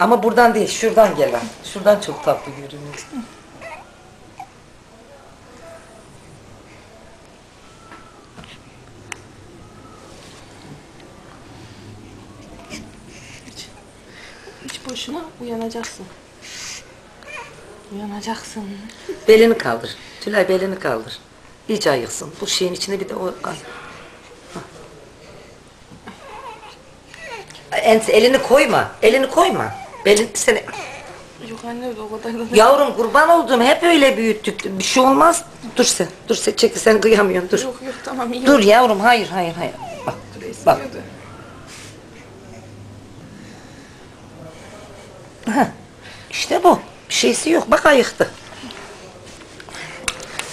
Ama buradan değil, şuradan gelen. Şuradan çok tatlı görünüyor. Hiç boşuna uyanacaksın. Uyanacaksın. Belini kaldır. Tülay belini kaldır. İyice ayıksın. Bu şeyin içine bir de o... Ay. Hah. En, elini koyma. Elini koyma. Belin seni... Yok anne o kadar da Yavrum kurban oldum. Hep öyle büyüttük. Bir şey olmaz. Dur sen. Dur sen. Çekil sen kıyamıyorum. Dur. Yok yok tamam iyi. Dur yavrum. Hayır hayır hayır. Bak. Bak. Heh. İşte bu. Bir şeysi yok. Bak ayıktı.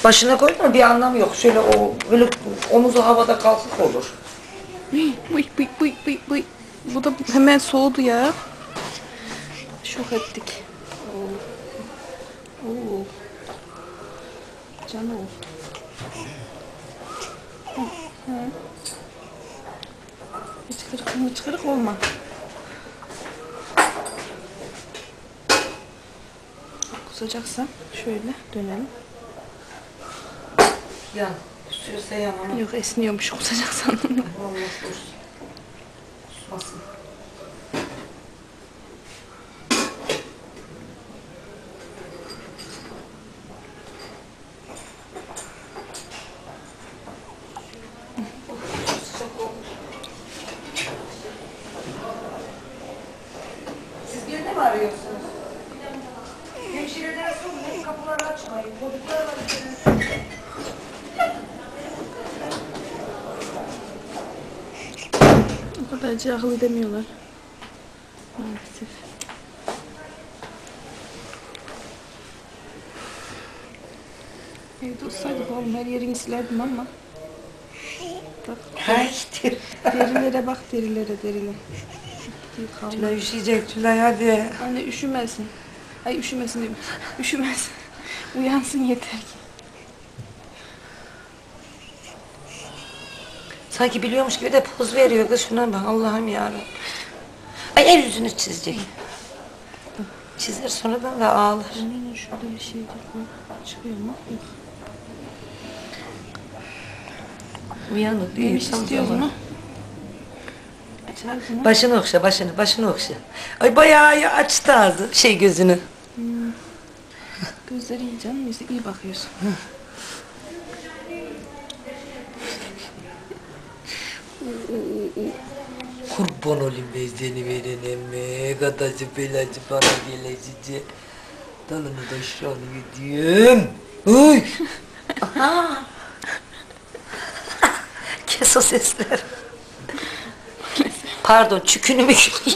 Başına koyma bir anlamı yok. Şöyle o böyle omuzu havada kalkık olur. Bıy bıy bıy bıy bıy. Bu da hemen soğudu ya. Şok ettik. Oo. Oo. Canım. Hiç kırık mı kırık olma. Kusacaksan şöyle dönelim. Yan. Kusuyorsa yan ama. Yok esniyormuş kusacaksan. Kussun. Kusmasın. Arıyorsunuz? Hemşirelere sorun, kapıları açmayın. Çocuklar var içeride. o kadar cahil edemiyorlar. Maalesef. Evde olsaydık oğlum her yerini silerdim ama. Bak derilere bak derilere derilere. Tülay üşüyecek Tülay hadi. Anne üşümesin. Ay üşümesin diyorum. Üşümesin. Uyansın yeter ki. Sanki biliyormuş gibi de poz veriyor kız şuna bak Allah'ım yarabbim. Ay el yüzünü çizecek. Çizer sonradan da ağlar. Annenin şurada bir şey. Çıkıyor mu? Uyanık değil. Tam istiyor bunu? Bunu. Başını okşa başını başını okşa. Ay bayağı ya açtı ağzı şey gözünü. Gözleri iyi canım. Neyse iyi bakıyorsun. Kurban olayım ben seni verene Kadacı belacı bana gelecici. Dalını da aşağını gideyim. Uy. Aha. Kes o sesleri. Pardon çükünü mükünü